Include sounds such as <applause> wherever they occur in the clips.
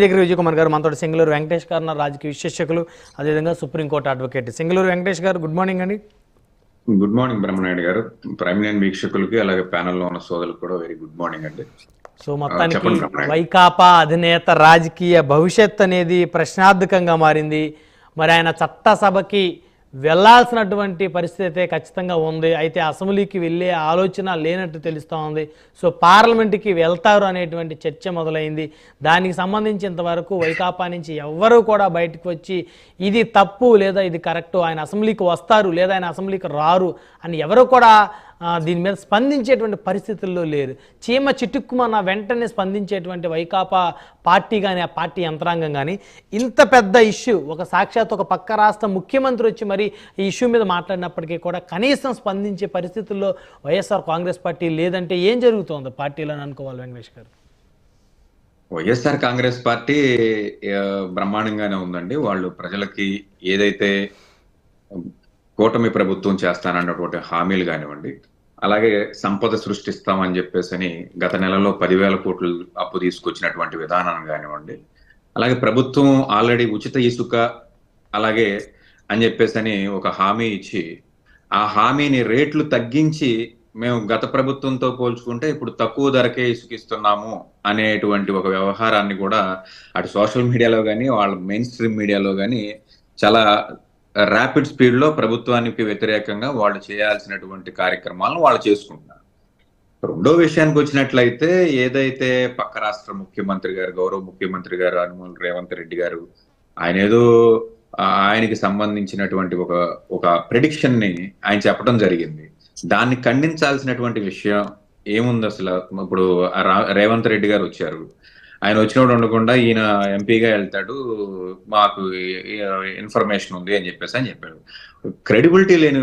దగ్గర విజయ్ కుమార్ గారు మనతో సింగళూరు వెంకటేష్ గారు రాజకీయ విశ్లేషకులు అదేవిధంగా supreme court advocate. Singaluru Venkatesh garu good morning అండి. Good morning Brahmanaidu garu. Prime line వీక్షకులకి అలాగే ప్యానెల్లో ఉన్న సోదరులకు కూడా వెరీ గుడ్ మార్నింగ్ అండి. సో మొత్తానికి. వైకాపా అధినేత రాజకీయ భవిష్యత్ అనేది ప్రశ్నార్థకంగా మారింది. మరి ఆయన చట్టసభకి వెళ్ళాల్సినటువంటి పరిస్థితి అయితే ఖచ్చితంగా ఉంది. అయితే అసెంబ్లీకి వెళ్ళే ఆలోచన లేనట్టు తెలుస్తూ ఉంది. సో పార్లమెంట్కి వెళ్తారు అనేటువంటి చర్చ మొదలైంది. దానికి సంబంధించి ఇంతవరకు వైకాపా నుంచి ఎవ్వరూ కూడా బయటకు వచ్చి ఇది తప్పు లేదా ఇది కరెక్టు ఆయన అసెంబ్లీకి వస్తారు లేదా ఆయన అసెంబ్లీకి రారు అని ఎవరు కూడా దీని మీద స్పందించేటువంటి పరిస్థితుల్లో లేరు. చీమ చిటుక్కుమన్న వెంటనే స్పందించేటువంటి వైకాపా పార్టీ కానీ ఆ పార్టీ యంత్రాంగం కానీ ఇంత పెద్ద ఇష్యూ ఒక సాక్షాత్ ఒక పక్క రాష్ట్ర ముఖ్యమంత్రి వచ్చి మరి ఈ ఇష్యూ మీద మాట్లాడినప్పటికీ కూడా కనీసం స్పందించే పరిస్థితుల్లో వైఎస్ఆర్ కాంగ్రెస్ పార్టీ లేదంటే ఏం జరుగుతోంది పార్టీలో అనుకోవాలి వెంకటేష్ గారు? వైఎస్ఆర్ కాంగ్రెస్ పార్టీ బ్రహ్మాండంగానే ఉందండి. వాళ్ళు ప్రజలకి ఏదైతే కూటమి ప్రభుత్వం చేస్తానన్నటువంటి హామీలు కానివ్వండి అలాగే సంపద సృష్టిస్తామని చెప్పేసి అని గత నెలలో పదివేల కోట్లు అప్పు తీసుకొచ్చినటువంటి విధానం కానివ్వండి అలాగే ప్రభుత్వం ఆల్రెడీ ఉచిత ఇసుక అలాగే అని చెప్పేసి అని ఒక హామీ ఇచ్చి ఆ హామీని రేట్లు తగ్గించి మేము గత ప్రభుత్వంతో పోల్చుకుంటే ఇప్పుడు తక్కువ ధరకే ఇసుకిస్తున్నాము అనేటువంటి ఒక వ్యవహారాన్ని కూడా అటు సోషల్ మీడియాలో కానీ వాళ్ళ మెయిన్ స్ట్రీమ్ మీడియాలో కానీ చాలా ర్యాపిడ్ స్పీడ్లో ప్రభుత్వానికి వ్యతిరేకంగా వాళ్ళు చేయాల్సినటువంటి కార్యక్రమాలను వాళ్ళు చేసుకుంటున్నారు. రెండో విషయానికి వచ్చినట్లయితే ఏదైతే పక్క రాష్ట్ర ముఖ్యమంత్రి గారు గౌరవ ముఖ్యమంత్రి గారు అనుమల్ రేవంత్ రెడ్డి గారు ఆయన ఏదో ఆయనకి సంబంధించినటువంటి ఒక ఒక ప్రిడిక్షన్ని ఆయన చెప్పడం జరిగింది. దాన్ని ఖండించాల్సినటువంటి విషయం ఏముంది అసలు? ఇప్పుడు రా- రేవంత్ రెడ్డి గారు వచ్చారు. ఆయన వచ్చినప్పుడు ఉండకుండా ఈయన ఎంపీగా వెళ్తాడు మాకు ఇన్ఫర్మేషన్ ఉంది అని చెప్పేసి అని చెప్పాడు. క్రెడిబిలిటీ లేని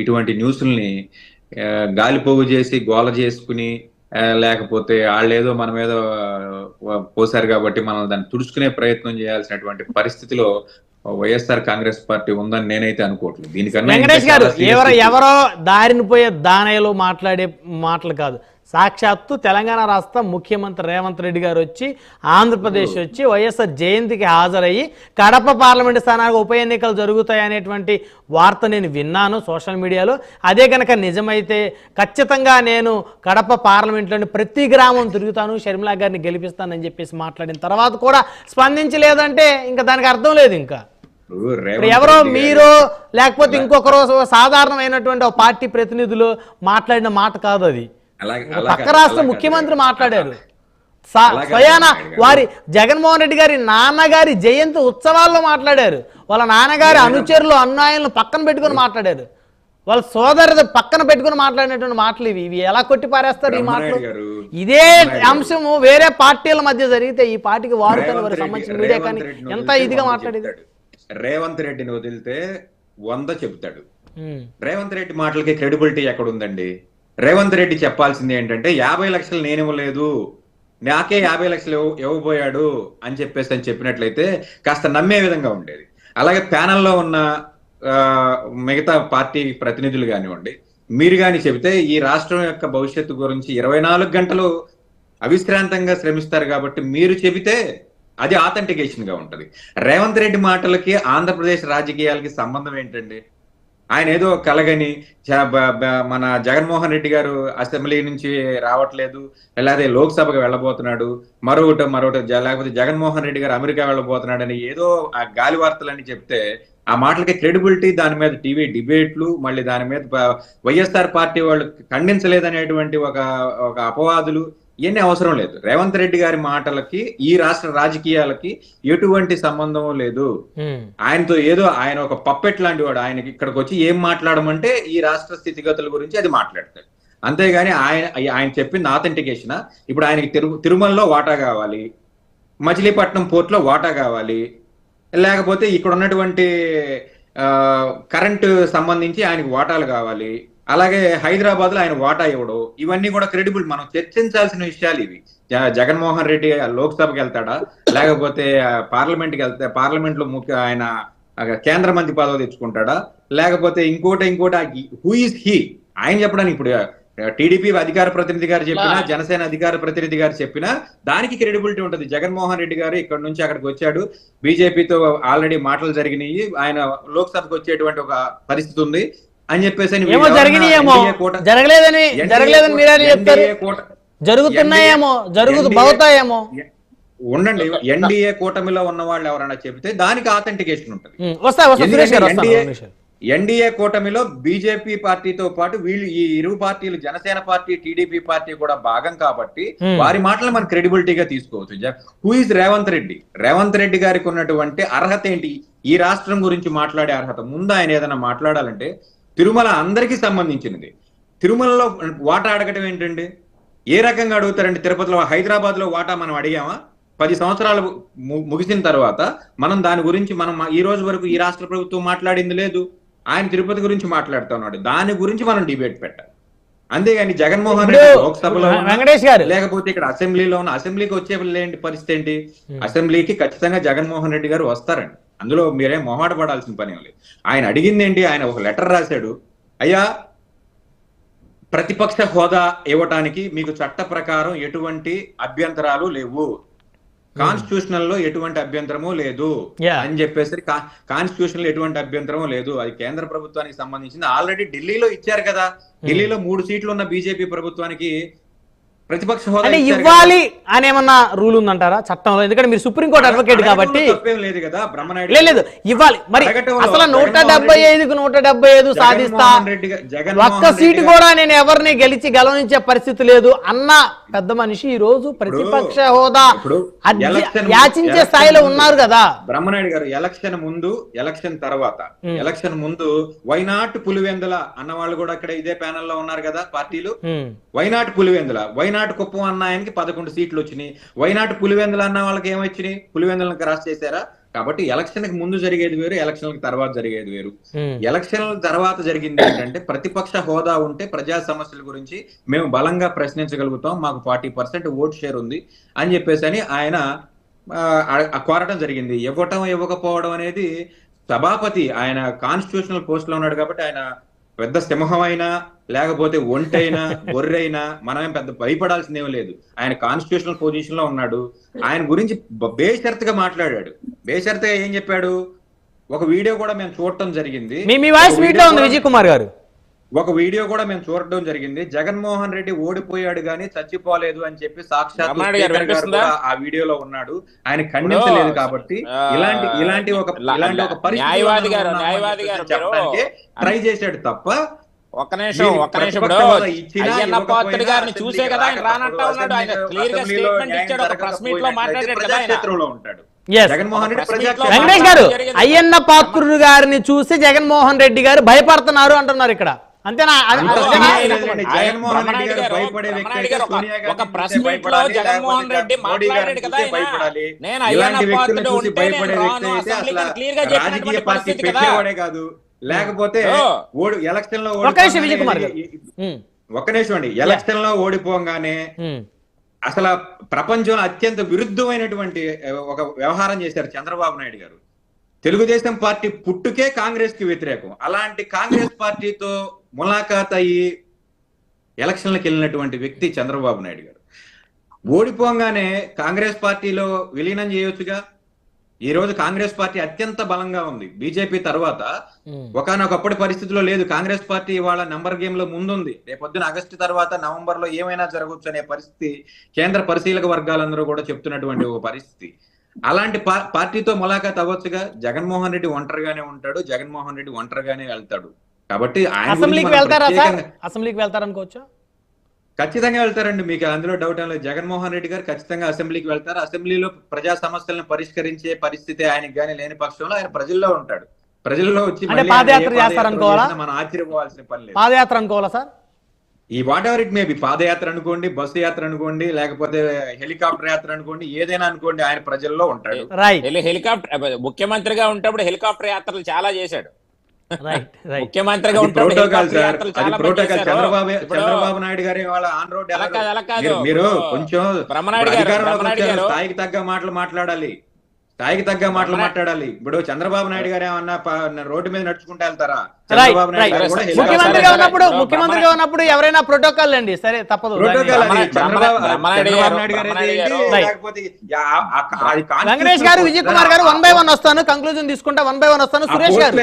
ఇటువంటి న్యూస్ల్ని ఆ, గాలిపోగు చేసి గోల చేసుకుని లేకపోతే వాళ్ళు ఏదో మన మీద పోసారు కాబట్టి మనం దాన్ని తుడుచుకునే ప్రయత్నం చేయాల్సినటువంటి పరిస్థితిలో వైఎస్ఆర్ కాంగ్రెస్ పార్టీ ఉందని నేనైతే అనుకోవట్లేదు. దీనికన్నా. ఎవరో దారిని పోయే దానయ్యలో మాట్లాడే మాటలు కాదు. సాక్షాత్తు తెలంగాణ రాష్ట్ర ముఖ్యమంత్రి రేవంత్ రెడ్డి గారు వచ్చి ఆంధ్రప్రదేశ్ వచ్చి వైఎస్ఆర్ జయంతికి హాజరయ్యి కడప పార్లమెంటు స్థానానికి ఉప ఎన్నికలు జరుగుతాయి అనేటువంటి వార్త నేను విన్నాను సోషల్ మీడియాలో. అదే కనుక నిజమైతే ఖచ్చితంగా నేను కడప పార్లమెంట్లోని ప్రతి గ్రామం తిరుగుతాను షర్మిలా గారిని గెలిపిస్తానని చెప్పేసి మాట్లాడిన తర్వాత కూడా స్పందించలేదంటే ఇంకా దానికి అర్థం లేదు ఇంకా. ఎవరో మీరు లేకపోతే ఇంకొకరు సాధారణమైనటువంటి పార్టీ ప్రతినిధులు మాట్లాడిన మాట కాదు అది. పక్క రాష్ట్ర ముఖ్యమంత్రి మాట్లాడారు. స్వయాన. వారి జగన్మోహన్ రెడ్డి గారి నాన్నగారి జయంతి ఉత్సవాల్లో మాట్లాడారు. వాళ్ళ నాన్నగారి అనుచరులు అన్నాయలను పక్కన పెట్టుకొని మాట్లాడారు. వాళ్ళ సోదరు పక్కన పెట్టుకొని మాట్లాడినటువంటి మాటలు ఇవి. ఇవి ఎలా కొట్టి పారేస్తారు ఈ మాటలు? ఇదే. అంశము వేరే పార్టీల మధ్య జరిగితే ఈ పార్టీకి రేవంత్ వారికి సంబంధించిన మీడియా కానీ ఎంత ఇదిగా మాట్లాడేది. రేవంత్ రెడ్డిని వదిలితే వంద చెబుతాడు. రేవంత్ రెడ్డి మాటలకి క్రెడిబిలిటీ ఎక్కడ ఉందండి రేవంత్ రెడ్డి చెప్పాల్సింది ఏంటంటే యాభై లక్షలు నేను ఇవ్వలేదు నాకే యాభై లక్షలు ఇవ్వబోయాడు అని చెప్పేసి అని చెప్పినట్లయితే కాస్త నమ్మే విధంగా ఉండేది. అలాగే ప్యానెల్లో ఉన్న ఆ, మిగతా పార్టీ ప్రతినిధులు కానివ్వండి మీరు కానీ చెబితే ఈ రాష్ట్రం యొక్క భవిష్యత్తు గురించి ఇరవై నాలుగు గంటలు అవిశ్రాంతంగా శ్రమిస్తారు కాబట్టి మీరు చెబితే అది ఆథెంటికేషన్గా ఉంటది. రేవంత్ రెడ్డి మాటలకి ఆంధ్రప్రదేశ్ రాజకీయాలకి సంబంధం ఏంటండి? ఆయన ఏదో కలగని బ- బ- మన జగన్మోహన్ రెడ్డి గారు అసెంబ్లీ నుంచి రావట్లేదు లేదా లోక్సభకు వెళ్ళబోతున్నాడు మరొకటి మరొకటి లేకపోతే జగన్మోహన్ రెడ్డి గారు అమెరికా వెళ్ళబోతున్నాడని ఏదో ఆ గాలి వార్తలని చెప్తే ఆ మాటలకి క్రెడిబిలిటీ దాని మీద టీవీ డిబేట్లు మళ్ళీ దాని మీద వైఎస్ఆర్ పార్టీ వాళ్ళు ఖండించలేదనేటువంటి ఒక ఒక అపవాదులు ఇవన్నీ అవసరం లేదు. రేవంత్ రెడ్డి గారి మాటలకి ఈ రాష్ట్ర రాజకీయాలకి ఎటువంటి సంబంధం లేదు. ఆయనతో ఏదో ఆయన ఒక పప్పెట్ లాంటి వాడు ఆయనకి ఇక్కడికి వచ్చి ఏం మాట్లాడమంటే ఈ రాష్ట్ర స్థితిగతుల గురించి అది మాట్లాడతాడు. అంతేగాని ఆయన ఆయన చెప్పింది ఆథెంటికేషన్ ఇప్పుడు ఆయనకి తిరు తిరుమలలో వాటా కావాలి. మచిలీపట్నం పోర్ట్లో వాటా కావాలి. లేకపోతే ఇక్కడ ఉన్నటువంటి కరెంటు సంబంధించి ఆయనకు వాటాలు కావాలి. అలాగే హైదరాబాద్లో ఆయన వాటా ఇవ్వడు. ఇవన్నీ కూడా క్రెడిబుల్ మనం చర్చించాల్సిన విషయాలు ఇవి. జగన్మోహన్ రెడ్డి లోక్సభకి వెళ్తాడా? లేకపోతే పార్లమెంట్కి వెళ్తే పార్లమెంట్లో ముఖ్య ఆయన కేంద్ర మంత్రి పదవి తెచ్చుకుంటాడా? లేకపోతే ఇంకోటి ఇంకోటి హూ ఇస్ హీ ఆయన చెప్పడానికి ఇప్పుడు టీడీపీ అధికార ప్రతినిధి గారు చెప్పినా జనసేన అధికార ప్రతినిధి గారు చెప్పినా దానికి క్రెడిబిలిటీ ఉంటుంది. జగన్మోహన్ రెడ్డి గారు ఇక్కడ నుంచి అక్కడికి వచ్చాడు. బీజేపీతో ఆల్రెడీ మాటలు జరిగినాయి. ఆయన లోక్సభకు వచ్చేటువంటి ఒక పరిస్థితి ఉంది. అని చెప్పేసి ఏమో జరిగినాయేమో. జరగలేదని జరగలేదని చెప్తారు జరుగుతున్నాయేమో జరుగుతూ NDA బహుతాయేమో ఉండండి ఎన్డీఏ కూటమిలో ఉన్న వాళ్ళు ఎవరైనా చెబితే దానికి ఆథెంటికేషన్ ఉంటుంది. ఎన్డీఏ కూటమిలో బీజేపీ పార్టీతో పాటు వీళ్ళు ఈ ఇరు పార్టీలు జనసేన పార్టీ టీడీపీ పార్టీ కూడా భాగం కాబట్టి. వారి మాటలు మనం క్రెడిబిలిటీగా తీసుకోవచ్చు. హూ ఇస్ రేవంత్ రెడ్డి రేవంత్ రెడ్డి గారికి ఉన్నటువంటి అర్హత ఏంటి? ఈ రాష్ట్రం గురించి మాట్లాడే అర్హత. ముందు ఆయన ఏదైనా మాట్లాడాలంటే తిరుమల అందరికీ సంబంధించినది. తిరుమలలో వాటా అడగటం ఏంటండి? ఏ రకంగా అడుగుతారండి? తిరుపతిలో హైదరాబాద్లో వాటా మనం అడిగామా? పది సంవత్సరాలు ముగిసిన తర్వాత మనం దాని గురించి మనం ఈ రోజు వరకు ఈ రాష్ట్ర ప్రభుత్వం మాట్లాడింది లేదు. ఆయన తిరుపతి గురించి మాట్లాడుతున్నాడు దాని గురించి మనం డిబేట్ పెట్టాలి. అంతేగాని జగన్మోహన్ రెడ్డి లోక్సభలో వెంకటేష్ గారు. లేకపోతే ఇక్కడ అసెంబ్లీలో ఉన్న అసెంబ్లీకి వచ్చే ఏంటి పరిస్థితి ఏంటి? అసెంబ్లీకి ఖచ్చితంగా జగన్మోహన్ రెడ్డి గారు వస్తారండి. అందులో మీరేం మొహాట పడాల్సిన పని ఏం లేదు. ఆయన అడిగింది ఏంటి ఆయన ఒక లెటర్ రాశాడు. అయ్యా ప్రతిపక్ష హోదా ఇవ్వటానికి మీకు చట్ట ప్రకారం ఎటువంటి అభ్యంతరాలు లేవు. కాన్స్టిట్యూషనల్లో ఎటువంటి అభ్యంతరము లేదు. అని చెప్పేసి కాన్స్టిట్యూషన్లో ఎటువంటి అభ్యంతరము లేదు. అది కేంద్ర ప్రభుత్వానికి సంబంధించింది. ఆల్రెడీ ఢిల్లీలో ఇచ్చారు కదా. ఢిల్లీలో మూడు సీట్లు ఉన్న బీజేపీ ప్రభుత్వానికి ప్రతిపక్ష హోదా అంటే. ఇవ్వాలి అని ఏమన్నా రూల్ ఉందంటారా చట్టంలో? ఎందుకంటే మీరు సుప్రీంకోర్టు అడ్వకేట్ కాబట్టి లేదు కదా బ్రహ్మనాయుడు లేదు లేదు ఇవ్వాలి. మరి అసలు నూట డెబ్బై ఐదుకు నూట డెబ్బై ఐదు సాధిస్తా. ఒక్క సీటు కూడా నేను ఎవరిని గెలిచి గెలవనించే పరిస్థితి లేదు అన్న పెద్ద మనిషి ఈ రోజు ప్రతిపక్ష హోదా యాచించే స్థాయిలో ఉన్నారు కదా. బ్రహ్మనాయుడు గారు ఎలక్షన్ ముందు ఎలక్షన్ తర్వాత. ఎలక్షన్ ముందు వైనాట్ పులివెందుల అన్న వాళ్ళు కూడా ఇక్కడ ఇదే ప్యానెల్లో ఉన్నారు కదా పార్టీలు. వైనాట్ పులివెందుల వైనాట్ కుప్పం అన్న ఆయనకి పదకొండు సీట్లు వచ్చినాయి. వైనాట్ పులివెందుల అన్న వాళ్ళకి ఏమొచ్చినాయి పులివెందులను క్రాస్ చేశారా? కాబట్టి ఎలక్షన్కి ముందు జరిగేది వేరు ఎలక్షన్ తర్వాత జరిగేది వేరు. ఎలక్షన్ తర్వాత జరిగింది ఏంటంటే ప్రతిపక్ష హోదా ఉంటే ప్రజా సమస్యల గురించి మేము బలంగా ప్రశ్నించగలుగుతాం మాకు ఫార్టీ పర్సెంట్ ఓట్ షేర్ ఉంది అని చెప్పేసి అని ఆయన కోరటం జరిగింది. ఇవ్వటం ఇవ్వకపోవడం అనేది సభాపతి ఆయన కాన్స్టిట్యూషనల్ పోస్ట్లో ఉన్నాడు కాబట్టి ఆయన పెద్ద సింహం అయినా లేకపోతే ఒంటైనా గొర్రెైనా మనమేం పెద్ద భయపడాల్సింది ఏమీ లేదు. ఆయన కాన్స్టిట్యూషనల్ పొజిషన్లో ఉన్నాడు. ఆయన గురించి బేషరతుగా మాట్లాడాడు. బేషరతుగా ఏం చెప్పాడు? ఒక వీడియో కూడా మేము చూడటం జరిగింది. మీ వాయిస్ ఒక మీట్ వీడియో ఉంది విజయ్ కుమార్ గారు. ఒక వీడియో కూడా మేము చూడడం జరిగింది. జగన్మోహన్ రెడ్డి ఓడిపోయాడు గానీ చచ్చిపోలేదు అని చెప్పి సాక్షాత్ ఆ వీడియోలో ఉన్నాడు. ఆయన ఖండించలేదు కాబట్టి ఇలాంటి ఇలాంటి ఒక ఇలాంటి ఒక న్యాయవాది గారు, న్యాయవాది గారు చెప్పడానికి ట్రై చేశాడు తప్ప ఒక్క నిమిషం ఒక్క నిమిషం అయ్యన్న పాత్రుడు గారిని చూసే కదా ఆయన రానంటా ఉన్నాడు. ఆయన క్లియర్గా స్టేట్మెంట్ ఇచ్చాడు ఒక ప్రెస్ మీట్లో మాట్లాడాడు కదా ఆయన. ఒక వెంకటేష్ గారు. అయ్యన్న పాత్రుడు గారిని చూసి జగన్మోహన్ రెడ్డి గారు భయపడుతున్నారు అంటున్నారు ఇక్కడ. అంతేనా. జగన్మోహన్ రెడ్డి గారు భయపడే వ్యక్తి ఒక- జగన్మోహన్ రెడ్డి మాట్లాడాడు కదా. భయపడాలి. ఇలాంటి వ్యక్తులను చూసి భయపడే వ్యక్తి అయితే అసలు క్లియర్గా రాజకీయ పార్టీ కదా. పెట్టేవాడే కాదు లేకపోతే. ఓడి ఎలక్షన్లో ఒక్క నిమిషం అండి ఎలక్షన్లో ఓడిపోగానే అసలు ప్రపంచంలో అత్యంత విరుద్ధమైనటువంటి ఒక వ్యవహారం చేశారు చంద్రబాబు నాయుడు గారు తెలుగుదేశం పార్టీ పుట్టుకే కాంగ్రెస్కి వ్యతిరేకం. అలాంటి కాంగ్రెస్ పార్టీతో ములాఖాత్ అయ్యి ఎలక్షన్లకు వెళ్ళినటువంటి వ్యక్తి చంద్రబాబు నాయుడు గారు. ఓడిపోగానే కాంగ్రెస్ పార్టీలో విలీనం చేయొచ్చుగా? ఈ రోజు కాంగ్రెస్ పార్టీ అత్యంత బలంగా ఉంది. బీజేపీ తర్వాత. ఒకనొకప్పటి పరిస్థితిలో లేదు. కాంగ్రెస్ పార్టీ వాళ్ళ నంబర్ గేమ్లో ముందుంది. రేపొద్దున ఆగస్టు తర్వాత నవంబర్లో ఏమైనా జరగవచ్చు అనే పరిస్థితి కేంద్ర పరిశీలక వర్గాలందరూ కూడా చెప్తున్నటువంటి ఒక పరిస్థితి. అలాంటి పార్టీతో ములాఖాత్ అవ్వచ్చుగా జగన్మోహన్ రెడ్డి ఒంటరిగానే ఉంటాడు జగన్మోహన్ రెడ్డి ఒంటరిగానే వెళ్తాడు. కాబట్టి అసెంబ్లీకి వెళ్తారా అసెంబ్లీకి వెళ్తారనుకోవచ్చా? ఖచ్చితంగా వెళ్తారండి. మీకు అందులో డౌట్ ఏం లేదు. జగన్మోహన్ రెడ్డి గారు ఖచ్చితంగా అసెంబ్లీకి వెళ్తారు. అసెంబ్లీలో ప్రజా సమస్యలను పరిష్కరించే పరిస్థితి ఆయనకి గానీ లేని పక్షంలో ఆయన ప్రజల్లో ఉంటాడు. ప్రజల్లో వచ్చి మనం ఆశ్చర్యపోవాల్సిన పని లేదు. పాదయాత్ర అనుకోవాలా సార్? ఈ whatever it may be? Padayatra అనుకోండి బస్సు యాత్ర అనుకోండి లేకపోతే హెలికాప్టర్ యాత్ర అనుకోండి ఏదైనా అనుకోండి ఆయన ప్రజల్లో ఉంటాడు. హెలికాప్టర్ ముఖ్యమంత్రిగా ఉన్నప్పుడు హెలికాప్టర్ యాత్రలు చాలా చేశాడు. రైట్ రైట్ ముఖ్యమంత్రిగా. చంద్రబాబు నాయుడు గారి వాళ్ళ ఆన్ రోడ్ అలా కాదు, అలా కాదు. మీరు- కొంచెం స్థాయికి తగ్గ మాటలు మాట్లాడాలి. స్థాయికి తగ్గ మాటలు మాట్లాడాలి. ఇప్పుడు చంద్రబాబు నాయుడు గారు ఏమన్నా రోడ్డు మీద నడుచుకుంటూ వెళ్తారా? ముఖ్యమంత్రిగా ఉన్నప్పుడు. ముఖ్యమంత్రిగా ఉన్నప్పుడు ఎవరైనా ప్రోటోకాల్ అండి. సరే తప్పదు. Venkatesh garu Vijay Kumar garu one by one వస్తాను. కంక్లూజన్ తీసుకుంటా వన్ బై వన్ వస్తాను. సురేష్ గారు.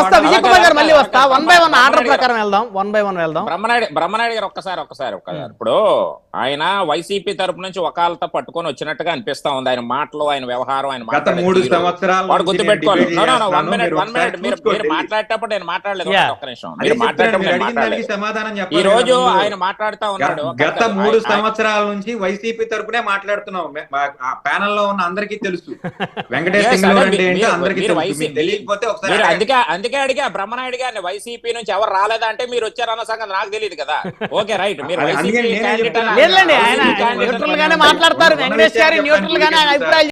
వస్తా. విజయ్ కుమార్ గారు మళ్ళీ వస్తా. One by one order Brahmanaidu ప్రకారం వెళ్దాం. వన్ బై వన్ వెళ్దాం. బ్రహ్మనాయుడు బ్రహ్మనాయుడు గారు ఒక్కసారి ఒక్కసారి ఒక్కసారి. ఇప్పుడు ఆయన వైసీపీ తరపు నుంచి వకాలత పట్టుకొని వచ్చినట్టుగా అనిపిస్తా ఉంది. ఆయన మాటలు ఆయన వ్యవహారం ఆయన గత మాట్లాడే మూడు తీరు. సంవత్సరాల వాడు నుంచి గుర్తు నేను పెట్టుకోవాలి debate No, no, no, one చేస్తున్నాను. minute, మీరు మాట్లాడేటప్పుడు నేను మాట్లాడలేదు. ఒక్క నిమిషం మీరు మాట్లాడేటప్పుడు సమాధానం ఈ రోజు. ఆయన మాట్లాడుతా ఉన్నాడు గత మూడు సంవత్సరాల నుంచి వైసీపీ తరపునే మాట్లాడుతున్నాం ప్యానెల్లో ఉన్న అందరికీ తెలుసు <laughs> వెంకటేష్ Yes, సింగ్ అదే అంటే మీ- ఏంటో మీరు- అందరికీ మీరు తెలుసు వైసీ- మీకు తెలియకపోతే ఒకసారి మీరు అడగండి. అందుకే అందుకే అడిగా బ్రహ్మనాయుడు గారిని వైసీపీ నుంచి ఎవరు రాలేదా అంటే మీరు వచ్చారన్న సంగతి నాకు తెలియదు కదా ఓకే రైట్ మీరు వైసీపీ. మాట్లాడతారు వెంకటేష్ గారు న్యూట్రల్ గానే. అభిప్రాయాలు